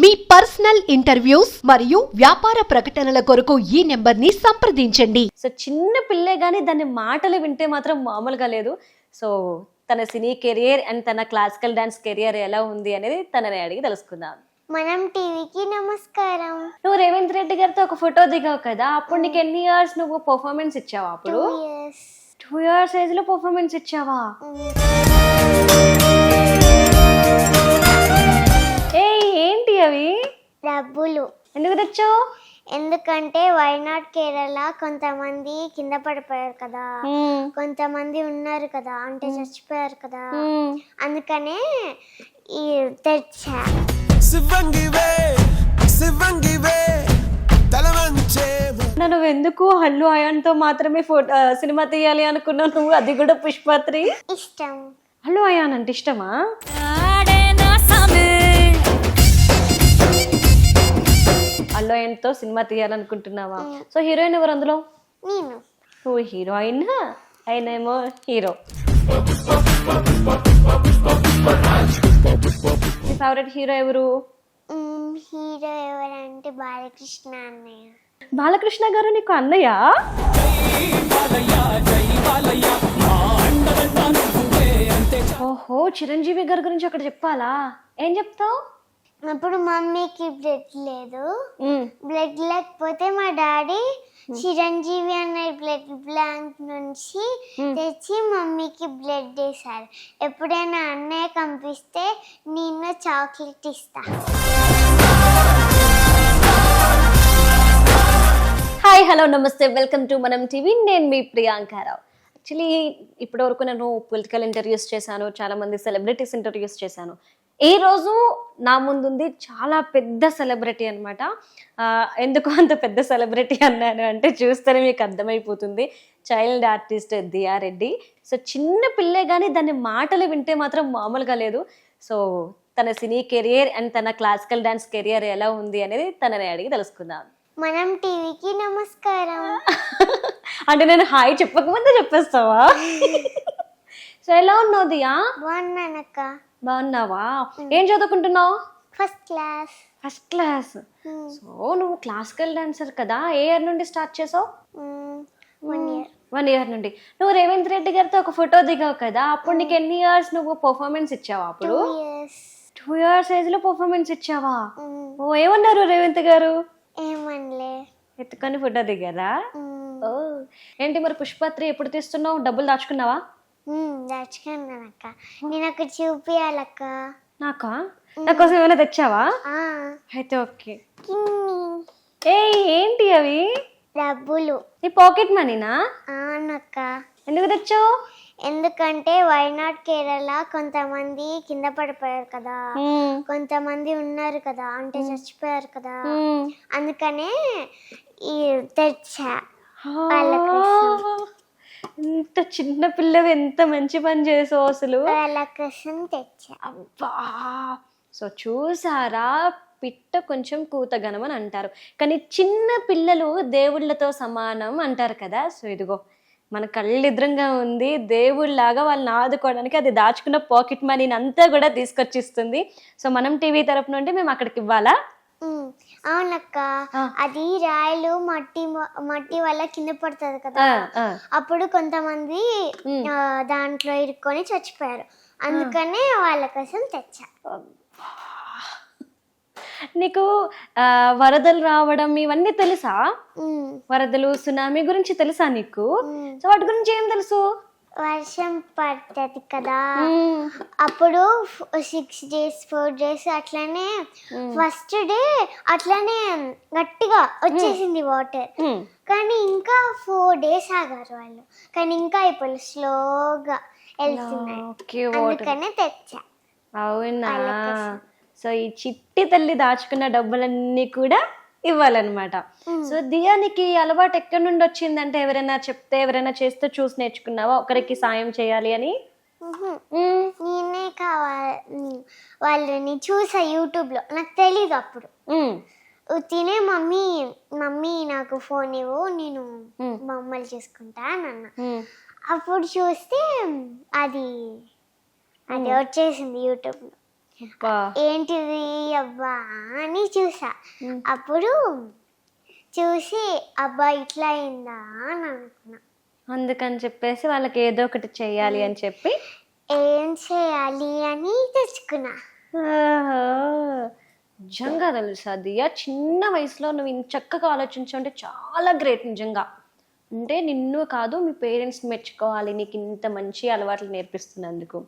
మీ personal interviews మరియు వ్యాపార ప్రకటనల కొరకు ఈ నెంబర్ని సంప్రదించండి. సో చిన్న పిల్లే కానీ దాని మాటలు వింటే మాత్రం మామూలుగా లేదు. సో తన సినీ కెరియర్ అండ్ తన క్లాసికల్ డాన్స్ కెరియర్ ఎలా ఉంది అనేది తనని అడిగి తెలుసుకుందాం. మనం టీవీకి నమస్కారం. నువ్వు రేవంత్ రెడ్డి గారితో ఒక ఫోటో దిగావు కదా అప్పుడు నీకు ఎన్ని ఇయర్స్ నువ్వు పర్ఫార్మెన్స్ ఇచ్చావా అప్పుడు? ఇయర్స్ టూ ఇయర్స్ ఏజ్లో పర్ఫార్మెన్స్ ఇచ్చావా? అవి? డబ్బులు. ఎందుకు తెచ్చావు? ఎందుకంటే వైనాడ్ కేరళ కొంతమంది కింద పడిపోయారు కదా. కొంతమంది ఉన్నారు కదా. అంటే చచ్చిపోయారు కదా. అందుకనే ఈ తెచ్చా. శివంగివే శివంగివే నువ్వు ఎందుకు హల్లు అయాన్తో మాత్రమే ఫోటో సినిమా తీయాలి అనుకున్నావు? నువ్వు అది కూడా పుష్పత్రి ఇష్టం. హల్లు అయాన్ అంటే ఇష్టమా? అల్లు అయాన్తో సినిమా తీయాలనుకుంటున్నావా? సో హీరోయిన్ ఎవరు అందులో? నేను. నువ్వు హీరోయిన్? ఆయన ఏమో హీరో. నీ ఫేవరెట్ హీరో ఎవరు? హీరో ఎవరంటే బాలకృష్ణ అన్నయ్య. బాలకృష్ణ గారు నీకు అన్నయ్య? ఓహో చిరంజీవి గారి గురించి అక్కడ చెప్పాలా? ఏం చెప్తావు? అప్పుడు మమ్మీకి బ్లడ్ లేదు. బ్లడ్ లేకపోతే మా డాడీ చిరంజీవి అనే బ్లడ్ బ్లాంక్ నుంచి తెచ్చి మమ్మీకి బ్లడ్ వేశారు. ఎప్పుడైనా అన్నయ్య కనిపిస్తే నేను చాక్లెట్ ఇస్తా. హాయ్ హలో నమస్తే. వెల్కమ్ టు మనం టీవీ నేను మీ ప్రియాంకారావు యాక్చువల్లీ ఇప్పటివరకు నేను పొలిటికల్ ఇంటర్వ్యూస్ చేశాను చాలా మంది సెలబ్రిటీస్ ఇంటర్వ్యూస్ చేశాను. ఈ రోజు నా ముందుంది చాలా పెద్ద సెలబ్రిటీ అనమాట ఎందుకు అంత పెద్ద సెలబ్రిటీ అన్నాను అంటే చూస్తేనే మీకు అర్థమైపోతుంది. Child artist Diya Reddy. So చిన్న పిల్లే కానీ దాని మాటలు వింటే మాత్రం మామూలుగా లేదు. సో తన సినీ కెరియర్ అండ్ తన క్లాసికల్ డాన్స్ కెరియర్ ఎలా ఉంది అనేది తనని అడిగి తెలుసుకుందాం. మనం టీవీకి నమస్కారం. అంటే నేను హాయ్ చెప్పకముందే చెప్పేస్తావా? సో ఎలా ఉన్నావు దియా? బాగున్నానక్క. బాగున్నావా? ఏం చదువుకుంటున్నావు? First class first class so నువ్వు క్లాసికల్ డాన్సర్ కదా? ఏ ఇయర్ నుండి స్టార్ట్ చేసావు? వన్ ఇయర్ వన్ ఇయర్ నుండి. నువ్వు రేవంత్ రెడ్డి గారితో ఒక ఫోటో దిగావు కదా? అప్పుడు నీకు ఎన్ని ఇయర్స్ నువ్వు పర్ఫార్మెన్స్ ఇచ్చావా అప్పుడు? టూ ఇయర్స్ ఏజ్లో పర్ఫార్మెన్స్ ఇచ్చావా? ఓ ఏమన్నారు రేవంత్ గారు? ఏమనలే. ఎత్తుకొని ఫోటో దిగారా? ఓ ఏంటి మరి పుష్పత్రి ఎప్పుడు తీస్తున్నావు? డబ్బులు దాచుకున్నావా? దాచుకున్నానక్క నేను అక్కడ చూపియాలక్క. నాకా? నా కోసం ఏమైనా తెచ్చావా? అయితే ఓకే. ఏ ఏంటి అవి? డబ్బులు. నీ పాకెట్ మనీనా? అవునక్క. ఎందుకు తెచ్చావు? ఎందుకంటే వైనాడ్ కేరళ కొంతమంది కింద పడిపోయారు కదా. కొంతమంది ఉన్నారు కదా. అంటే చచ్చిపోయారు కదా. అందుకనే ఈ తెచ్చా. వాళ్ళ. ఇంత చిన్న పిల్లవి ఎంత మంచి పని చేసావు అసలు. కోసం తెచ్చా. అబ్బా! సో చూసారా? పిట్ట కొంచెం కూతగనం అని అంటారు. కానీ చిన్న పిల్లలు దేవుళ్ళతో సమానం అంటారు కదా? సో ఇదిగో మన కళ్ళెదురంగా ఉంది. దేవుళ్ళలాగా వాళ్ళని ఆదుకోవడానికి అది దాచుకున్న పాకెట్ మనీని అంతా కూడా తీసుకొచ్చిస్తుంది. సో మనం టీవీ తరపు నుండి మేము అక్కడికి ఇవ్వాలా? అవునక్క. అది రాయలు మట్టి మట్టి వల్ల కింద పడుతుంది కదా. అప్పుడు కొంతమంది దాంట్లో ఇరుక్కొని చచ్చిపోయారు. అందుకనే వాళ్ళ కోసం తెచ్చా. నీకు వరదలు రావడం ఇవన్నీ తెలుసా? వరదలు సునామీ గురించి తెలుసా నీకు. సో వాటి గురించి ఏం తెలుసు? వర్షం పడుతుంది కదా. అప్పుడు సిక్స్ డేస్ ఫోర్ డేస్ అట్లనే ఫస్ట్ డే అట్లనే గట్టిగా వచ్చేసింది వాటర్. కానీ ఇంకా ఫోర్ డేస్ ఆగారు వాళ్ళు. కానీ ఇంకా ఇప్పుడు స్లోగా వెళ్తున్నాయి. అందుకనే తెచ్చా. అవునా. సో ఈ చిట్టి తల్లి దాచుకున్న డబ్బులన్నీ కూడా ఇవ్వాలన్నమాట. సో దియానికి అలవాటు ఎక్కడి నుండి వచ్చిందంటే ఎవరైనా చెప్తే ఎవరైనా చేస్తే చూసి నేర్చుకున్నావా? ఒకరికి సాయం చేయాలి అని? నేనే కావాలి. వాళ్ళని చూసా యూట్యూబ్లో. నాకు తెలీదు అప్పుడు. తినే మమ్మీ మమ్మీ నాకు ఫోన్ ఇవ్వు నేను. బొమ్మలు చేసుకుంటా అని అన్న. అప్పుడు చూస్తే అది అది వచ్చేసింది యూట్యూబ్లో. ఏంటిది అబ్బా అని చూసా. అప్పుడు చూసి అబ్బా ఇట్లా అయిందా అని అనుకున్నా. అందుకని చెప్పేసి వాళ్ళకి ఏదో ఒకటి చెయ్యాలి అని చెప్పి. ఏం చేయాలి అని తెచ్చుకున్నా. నిజంగా తెలుసా? దియా చిన్న వయసులో నువ్వు ఇంత చక్కగా ఆలోచించంటే చాలా గ్రేట్ నిజంగా. అంటే నిన్ను కాదు మీ పేరెంట్స్ మెచ్చుకోవాలి. నీకు ఇంత మంచి అలవాట్లు నేర్పిస్తున్నందుకు.